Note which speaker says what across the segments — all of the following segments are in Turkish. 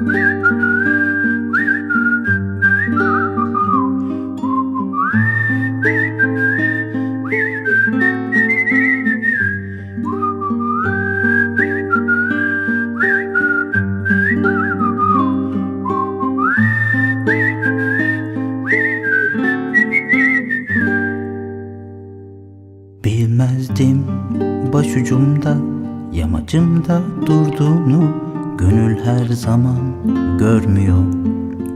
Speaker 1: Bilmezdim başucumda yamacımda durduğunu Gönül her zaman görmüyor.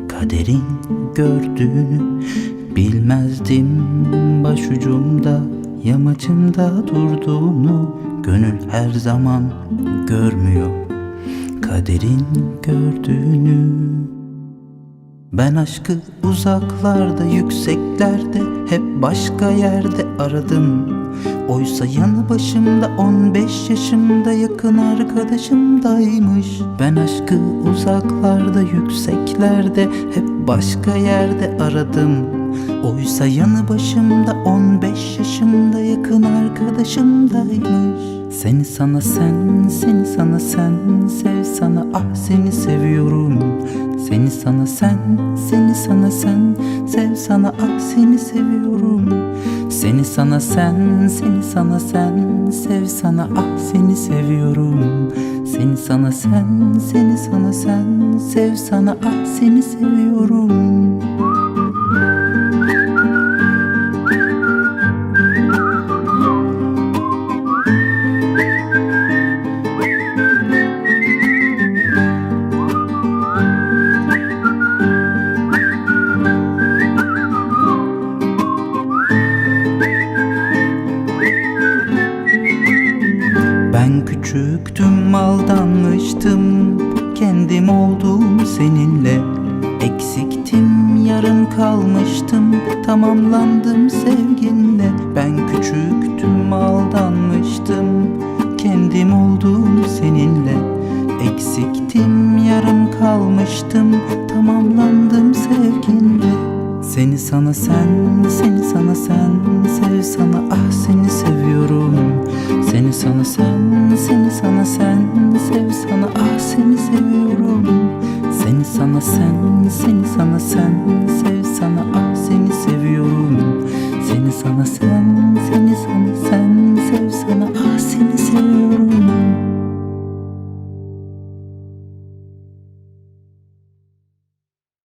Speaker 1: Kaderin gördüğünü Bilmezdim. Başucumda yamacımda durduğunu Gönül her zaman görmüyor. Kaderin gördüğünü ben aşkı uzaklarda, yükseklerde, hep başka yerde aradım. Oysa yanı başımda 15 yaşımda yakın arkadaşımdaymış. Ben aşkı uzaklarda, yükseklerde, hep başka yerde aradım. Oysa yanı başımda 15 yaşımda yakın arkadaşımdaymış. Seni sana sen, seni sana sen, sev sana ah seni seviyorum. Seni sana sen, seni sana sen, sev sana ah seni seviyorum. Seni sana sen, seni sana sen, sev sana ah seni seviyorum. Seni sana sen, seni sana sen, sev sana ah seni seviyorum. Ben küçüktüm aldanmıştım. Kendim oldum seninle. Eksiktim yarım kalmıştım. Tamamlandım sevginle. Ben küçüktüm aldanmıştım. Kendim oldum seninle. Eksiktim yarım kalmıştım. Tamamlandım sevginle. Seni sana sen, seni sana sen sana sen Seni sana sen Sev sana ah seni seviyorum. Seni sana sen Seni sana sen Sev sana ah seni seviyorum. Seni sana sen Seni sana sen